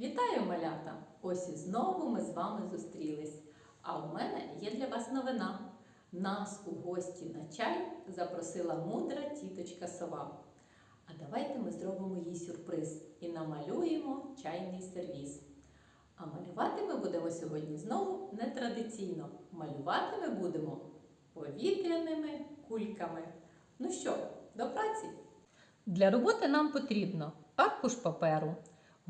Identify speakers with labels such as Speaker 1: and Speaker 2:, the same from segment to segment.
Speaker 1: Вітаю, малята! Ось і знову ми з вами зустрілись. А в мене є для вас новина. Нас у гості на чай запросила мудра тіточка сова. А давайте ми зробимо їй сюрприз і намалюємо чайний сервіз. А малювати ми будемо сьогодні знову нетрадиційно. Малювати ми будемо повітряними кульками. Ну що, до праці? Для роботи нам потрібно аркуш паперу,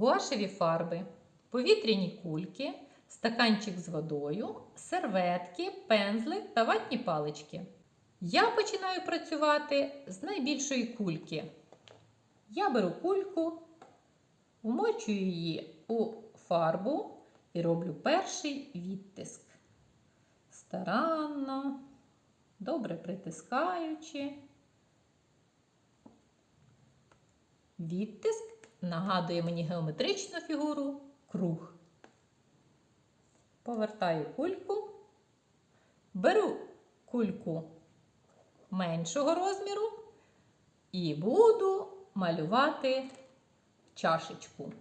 Speaker 1: гуашеві фарби, повітряні кульки, стаканчик з водою, серветки, пензлик та ватні палички. Я починаю працювати з найбільшої кульки. Я беру кульку, вмочую її у фарбу і роблю перший відтиск. Старанно, добре притискаючи. Відтиск нагадує мені геометричну фігуру круг. Повертаю кульку, беру кульку меншого розміру і буду малювати чашечку.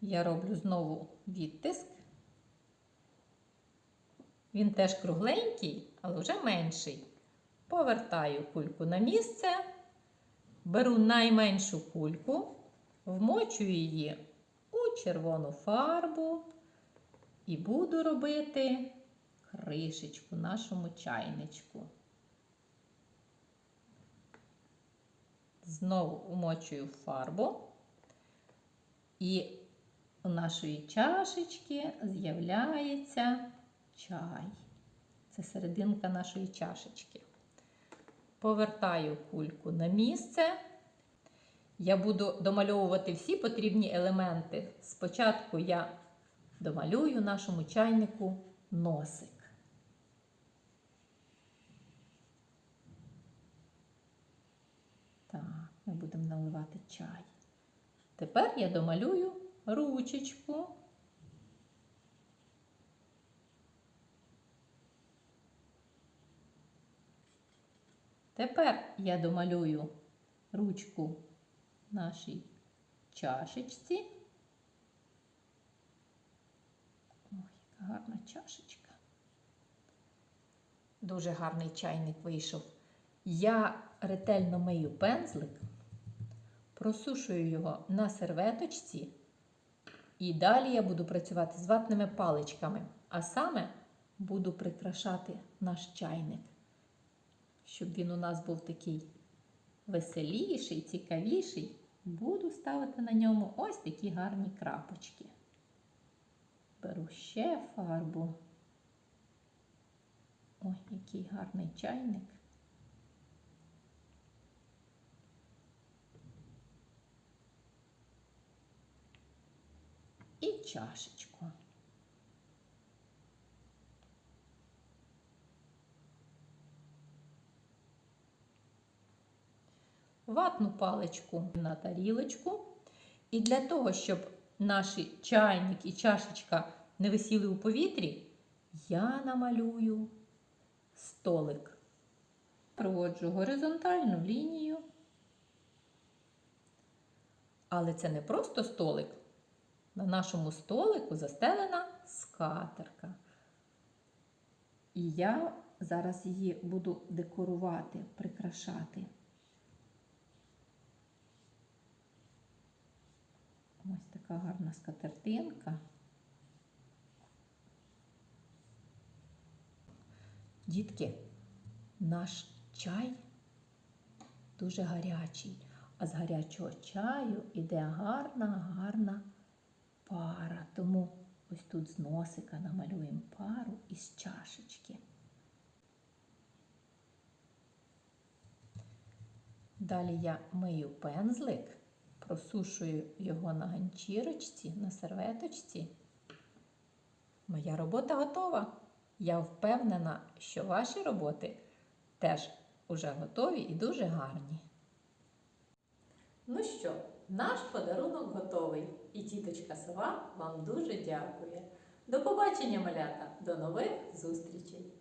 Speaker 1: Я роблю знову відтиск. Він теж кругленький, але вже менший. Повертаю кульку на місце. Беру найменшу кульку, вмочую її у червону фарбу і буду робити кришечку нашому чайничку. Знову вмочую фарбу, і у нашої чашечки з'являється чай. Це серединка нашої чашечки. Повертаю кульку на місце. Я буду домальовувати всі потрібні елементи. Спочатку я домалюю нашому чайнику носик. Ми будемо наливати чай. Тепер я домалюю ручечку. Тепер я домалюю ручку нашій чашечці. Ой, яка гарна чашечка. Дуже гарний чайник вийшов. Я ретельно мию пензлик, просушую його на серветочці, і далі я буду працювати з ватними паличками, а саме буду прикрашати наш чайник щоб він у нас був такий веселіший, цікавіший, буду ставити на ньому ось такі гарні крапочки. Беру ще фарбу. Ой, який гарний чайник. І чашечку. Ватну паличку на тарілочку. І для того, щоб наш чайник і чашечка не висіли у повітрі, я намалюю столик. Проводжу горизонтальну лінію. Але це не просто столик. На нашому столику застелена скатерка. І я зараз її буду декорувати, прикрашати. Ось така гарна скатертинка. Дітки, наш чай дуже гарячий, а з гарячого чаю іде гарна, гарна пара. Тому ось тут з носика намалюємо пару із чашечки. Далі я мию пензлик просушую його на ганчірочці, на серветочці. Моя робота готова. Я впевнена, що ваші роботи теж уже готові і дуже гарні. Ну що, наш подарунок готовий. І тіточка сова вам дуже дякує. До побачення, малята! До нових зустрічей!